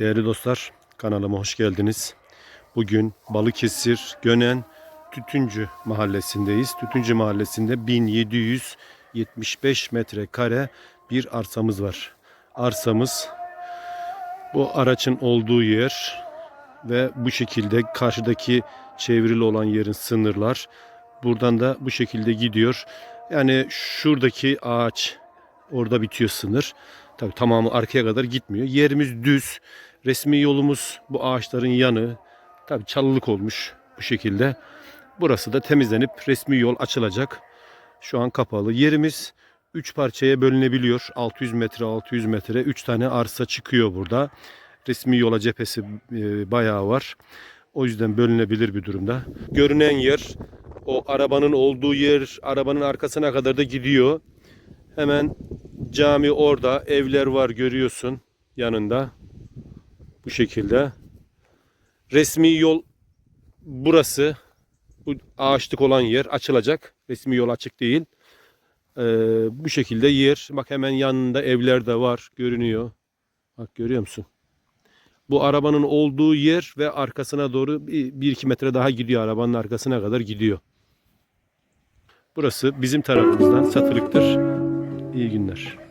Değerli dostlar, kanalıma hoş geldiniz. Bugün Balıkesir Gönen Tütüncü mahallesindeyiz. Tütüncü mahallesinde 1775 metrekare bir arsamız var. Arsamız bu araçın olduğu yer ve bu şekilde karşıdaki çevrili olan yerin sınırlar. Buradan da bu şekilde gidiyor. Yani şuradaki ağaç orada bitiyor sınır. Tabii tamamı arkaya kadar gitmiyor. Yerimiz düz. Resmi yolumuz bu ağaçların yanı. Tabii çalılık olmuş bu şekilde. Burası da temizlenip resmi yol açılacak. Şu an kapalı. Yerimiz 3 parçaya bölünebiliyor. 600 metre 600 metre 3 tane arsa çıkıyor burada. Resmi yola cephesi e, bayağı var. O yüzden bölünebilir bir durumda. Görünen yer o arabanın olduğu yer arabanın arkasına kadar da gidiyor. Hemen cami orada, evler var görüyorsun yanında. Bu şekilde. Resmi yol burası. Bu ağaçlık olan yer açılacak. Resmi yol açık değil. Ee, bu şekilde yer. Bak hemen yanında evler de var. Görünüyor. Bak görüyor musun? Bu arabanın olduğu yer ve arkasına doğru bir, bir iki metre daha gidiyor. Arabanın arkasına kadar gidiyor. Burası bizim tarafımızdan satılıktır. İyi günler.